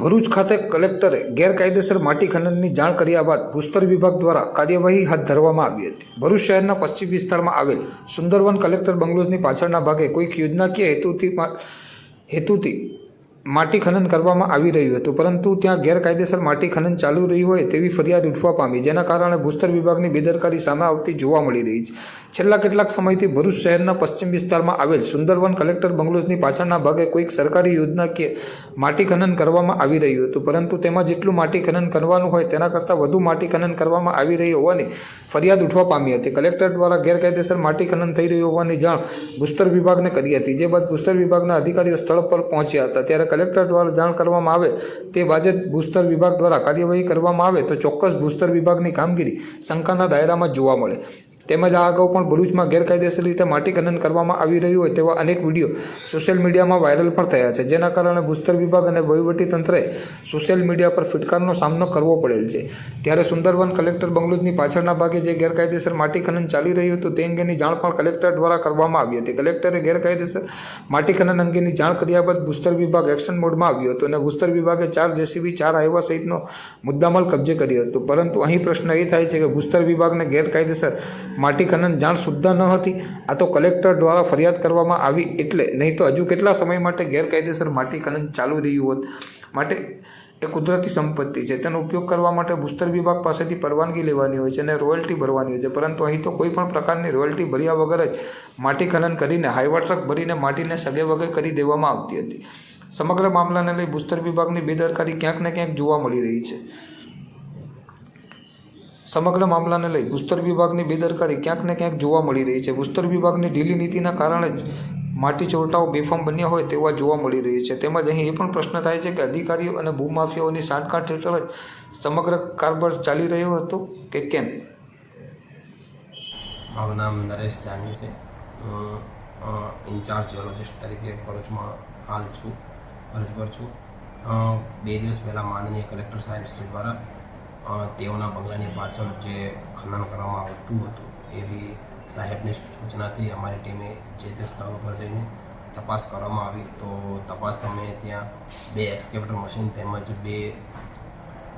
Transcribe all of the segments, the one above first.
ભરૂચ ખાતે કલેક્ટરે ગેરકાયદેસર માટી ખનનની જાણ કર્યા બાદ ભૂસ્તર વિભાગ દ્વારા કાર્યવાહી હાથ ધરવામાં આવી હતી. ભરૂચ શહેરના પશ્ચિમ વિસ્તારમાં આવેલ સુંદરવન કલેક્ટર બંગલોઝની પાછળના ભાગે કોઈક યોજનાકીય હેતુથી હેતુથી માટી ખનન કરવામાં આવી રહ્યું હતું, પરંતુ ત્યાં ગેરકાયદેસર માટી ખનન ચાલુ રહ્યું હોય તેવી ફરિયાદ ઉઠવા પામી, જેના કારણે ભૂસ્તર વિભાગની બેદરકારી સામે આવતી જોવા મળી રહી છે. છેલ્લા કેટલાક સમયથી ભરૂચ શહેરના પશ્ચિમ વિસ્તારમાં આવેલ સુંદરવન કલેક્ટર બંગલોઝની પાછળના ભાગે કોઈક સરકારી યોજના કે માટી ખનન કરવામાં આવી રહ્યું હતું, પરંતુ તેમાં જેટલું માટી ખનન કરવાનું હોય તેના કરતાં વધુ માટી ખનન કરવામાં આવી રહી હોવાની ફરિયાદ ઉઠવા પામી હતી. કલેક્ટર દ્વારા ગેરકાયદેસર માટી ખનન થઈ રહ્યું હોવાની જાણ ભૂસ્તર વિભાગને કરી હતી, જે બાદ ભૂસ્તર વિભાગના અધિકારીઓ સ્થળ પર પહોંચ્યા હતા. ત્યારે કલેક્ટર દ્વારા જાણ કરવામાં આવે તે બાજે ભૂસ્તર વિભાગ દ્વારા કાર્યવાહી કરવામાં આવે તો ચોક્કસ ભૂસ્તર વિભાગની કામગીરી શંકાના દાયરામાં જોવા મળે. તેમજ આ અગાઉ પણ ભરૂચમાં ગેરકાયદેસર રીતે માટી ખનન કરવામાં આવી રહ્યું હોય તેવા અનેક વીડિયો સોશિયલ મીડિયામાં વાયરલ પણ થયા છે. જેના કારણે ભૂસ્તર વિભાગ અને તંત્રએ સોશિયલ મીડિયા પર ફિટકારનો સામનો કરવો પડેલ છે. ત્યારે સુંદરવન કલેક્ટર બંગલુજની પાછળના ભાગે જે ગેરકાયદેસર માટી ખનન ચાલી રહ્યું હતું તે અંગેની જાણ પણ કલેક્ટર દ્વારા કરવામાં આવી હતી. કલેક્ટરે ગેરકાયદેસર માટી ખનન અંગેની જાણ કર્યા બાદ ભૂસ્તર વિભાગ એક્શન મોડમાં આવ્યો હતો અને ભૂસ્તર વિભાગે ચાર જેસીબી, ચાર હાઈવા સહિતનો મુદ્દામાલ કબજે કર્યો હતો. પરંતુ અહીં પ્રશ્ન એ થાય છે કે ભૂસ્તર વિભાગને ગેરકાયદેસર માટી ખનન જાણ સુદ્ધા ન હતી. આ તો કલેક્ટર દ્વારા ફરિયાદ કરવામાં આવી એટલે નહીં તો હજુ કેટલા સમય માટે ગેરકાયદેસર માટી ખનન ચાલુ રહ્યું હોત? માટે એ કુદરતી સંપત્તિ છે. તેનો ઉપયોગ કરવા માટે ભૂસ્તર વિભાગ પાસેથી પરવાનગી લેવાની હોય છે અને રોયલ્ટી ભરવાની હોય છે. પરંતુ અહીં તો કોઈ પણ પ્રકારની રોયલ્ટી ભર્યા વગર જ માટી ખનન કરીને હાઈવા ટ્રક ભરીને માટીને સગે વગે કરી દેવામાં આવતી હતી. સમગ્ર મામલાને લઈ ભૂસ્તર વિભાગની બેદરકારી ક્યાંક ને ક્યાંક જોવા મળી રહી છે. સમગ્ર મામલાને લઈ ભૂસ્તર વિભાગની બેદરકારી ક્યાંક ને ક્યાંક જોવા મળી રહી છે. ભૂસ્તર વિભાગની ઢીલી નીતિના કારણે જ માટી ચોરટાઓ બેફામ બન્યા હોય તેવા જોવા મળી રહી છે. તેમજ અહીં એ પણ પ્રશ્ન થાય છે કે અધિકારીઓ અને ભૂમાફિયાઓની સાંઠગાંઠ હેઠળ જ સમગ્ર કારભાર ચાલી રહ્યો હતો કે કેમ? મારું નામ નરેશ જાની છે. હું ઇન્ચાર્જ જીઓલોજિસ્ટ તરીકે ભરૂચમાં હાલ છું ફરજ પર છું. બે દિવસ પહેલાં માનનીય કલેક્ટર સાહેબ શ્રી દ્વારા તેઓના બંગલાની પાછળ જે ખનન કરવામાં આવતું હતું, એવી સાહેબની સૂચનાથી અમારી ટીમે જે તે સ્થળ ઉપર જઈને તપાસ કરવામાં આવી. તો તપાસ સમયે ત્યાં બે એક્સકેવેટર મશીન તેમજ બે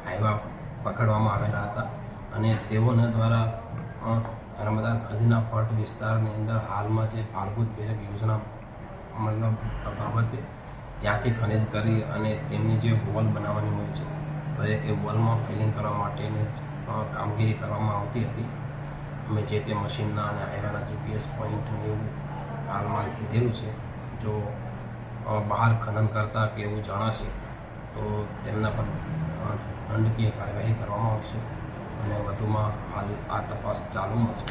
હાઈવા પકડવામાં આવેલા હતા અને તેઓના દ્વારા નર્મદા નદીના પટ વિસ્તારની અંદર હાલમાં જે પાલભૂત બેરક યોજના મતલબ બાબતે ત્યાંથી ખનિજ કરી અને તેમની જે વોલ બનાવવાની હોય છે તો એ એ વોલમાં ફિલિંગ કરવા માટેની કામગીરી કરવામાં આવતી હતી. અમે જે તે મશીનના અને હાઈવાના જીપીએસ પોઈન્ટને એવું હાલમાં લીધેલું છે. જો બહાર ખનન કરતા કે એવું જણાશે, તો તેમના પર દંડકીય કાર્યવાહી કરવામાં આવશે. અને વધુમાં હાલ આ તપાસ ચાલુમાં છે.